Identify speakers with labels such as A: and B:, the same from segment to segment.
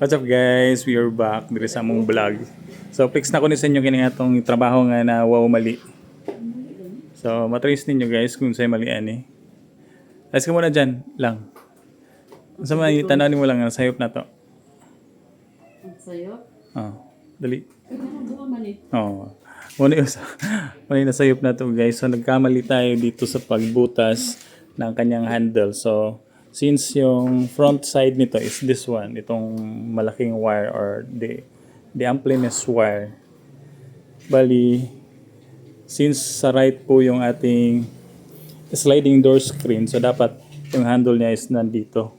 A: What's up guys? We are back diri sa among vlog. So fix na ko ni sa inyo kini atong trabaho nga na wow mali. So matrace ninyo guys kung sa'y mali ani. Ayos ka muna dyan lang. Sa mga tanaw mo lang nga sayop na to.
B: Ang sayo.
A: Oh, dali.
B: Man.
A: Oh. Muna yung sa, muna yung nasayop na to guys. So nagkamali tayo dito sa pagbutas ng kanyang handle. So since yung front side nito is this one, itong malaking wire or the the ampleness wire. Bali, since sa right po yung ating sliding door screen, so dapat yung handle niya is nandito.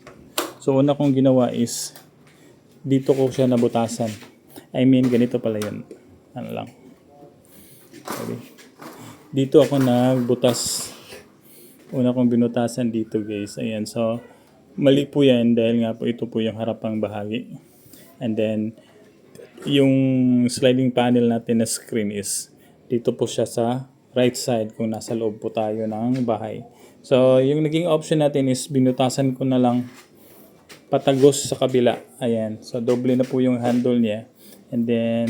A: So una kong ginawa is dito ko siya nabutasan. I mean, ganito pala yun. Ano lang. Okay. Dito ako nagbutas. Una kong binutasan dito guys. Ayan. So, mali po yan dahil nga po ito po yung harapang bahagi. And then, yung sliding panel natin na screen is dito po siya sa right side kung nasa loob po tayo ng bahay. So, yung naging option natin is binutasan ko na lang patagos sa kabila. Ayan. So, doble na po yung handle niya. And then,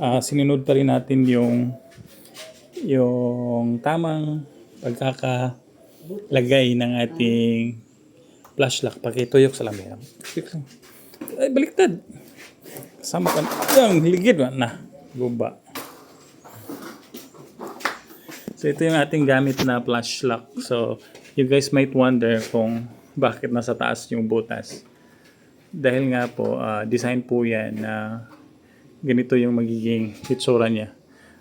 A: ah sinunod pa rin natin yung yung tamang pagkakalagay ng ating flash lock. Pakituyok sa lamesa. Ay, baliktad. Sama ka. Yung ligid wa na. Guba. So, ito yung ating gamit na flash lock. So, you guys might wonder kung bakit nasa taas yung butas. Dahil nga po, ah, design po yan na ganito yung magiging hitsura niya.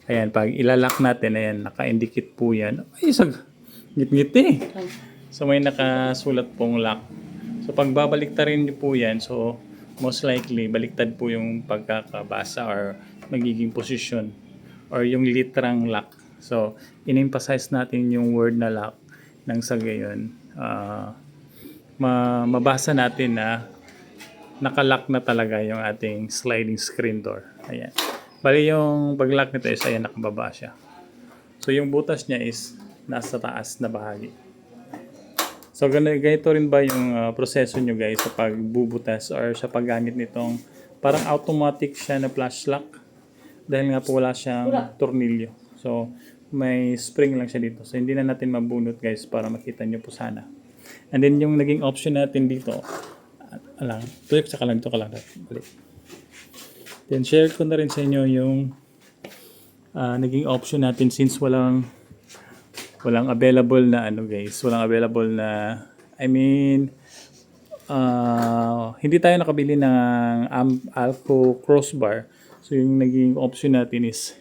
A: Ayan, pag ilalak natin, ayan, naka-indicate po yan. Ay, sag, ngit-ngit eh. So, may nakasulat pong lock. So, pag babaliktarin niyo po yan, so, most likely, baliktad po yung pagkakabasa or magiging posisyon or yung literang lock. So, in-emphasize natin yung word na lock nang sa gayon, ma- mabasa natin na nakalock na talaga yung ating sliding screen door. Ayan. Bali yung pag-lock nito is ayan, nakababa siya. So yung butas niya is nasa taas na bahagi. So ganito, rin ba yung ah, proseso nyo guys sa pagbubutas or sa paggamit nitong parang automatic siya na flash lock dahil nga po wala siyang tornilyo. So may spring lang siya dito. So hindi na natin mabunot guys para makita nyo po sana. And then yung naging option natin dito, alang, tuyok sa kalang, ito ka lang. Balik. Then share ko na rin sa inyo yung ah, naging option natin since walang walang available na ano guys, walang available na I mean ah, hindi tayo nakabili ng Am- Alco crossbar. So yung naging option natin is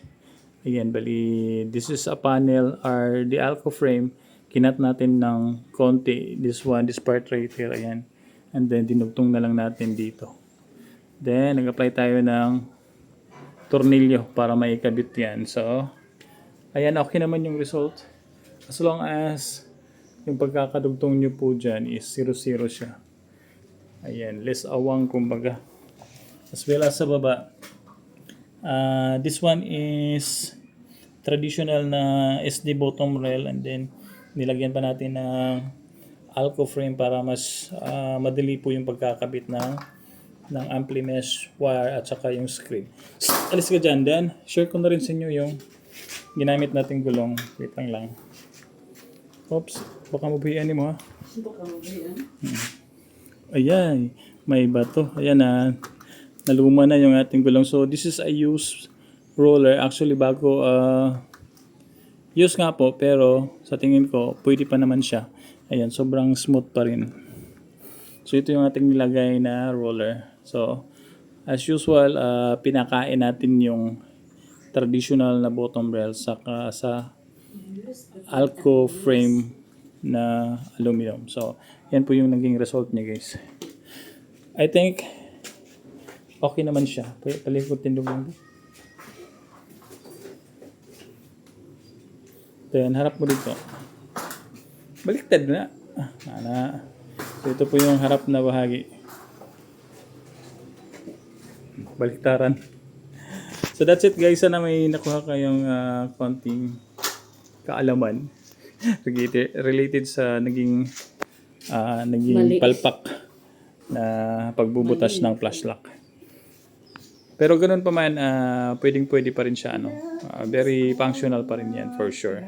A: ayan bali this is a panel or the Alco frame. Kinat natin ng konti. This one this part right here ayan. And then dinugtong na lang natin dito then nag-apply tayo ng tornilyo para maikabit yan. So ayan okay naman yung result. As long as yung pagkakadugtong nyo po dyan is 0-0 siya. Ayan less awang kumbaga. As well as sa baba Ah, this one is traditional na SD bottom rail and then nilagyan pa natin ng Alco frame para mas ah, madali po yung pagkakabit ng ng ampli mesh wire at saka yung screen. Alis ka dyan, then share ko na rin sa inyo yung ginamit nating gulong. Wait lang lang. Oops, baka mabuhian mo ha.
B: Baka ba yan?
A: Ayan, may bato. Ayan na. naluma na yung ating gulong. So, this is a used roller. Actually, bago, uh, use nga po, pero sa tingin ko, pwede pa naman siya. Ayan, sobrang smooth pa rin. So, ito yung ating nilagay na roller. So, as usual, uh, pinakain natin yung traditional na bottom rail sa, sa Alco frame na aluminum. So, yan po yung naging result niya guys. I think okay naman siya. Pwede palikutin lang. Then, harap mo dito. Baliktad na. Ah, Ana. So, ito po yung harap na bahagi. Baliktaran. So that's it guys. Sana may nakuha kayong ah, konting kaalaman related, related sa naging ah, naging
B: Mali.
A: palpak na pagbubutas ng flash lock. Pero ganun pa man, ah, pwedeng pwede pa rin siya, ano. Ah, very functional pa rin yan, for sure.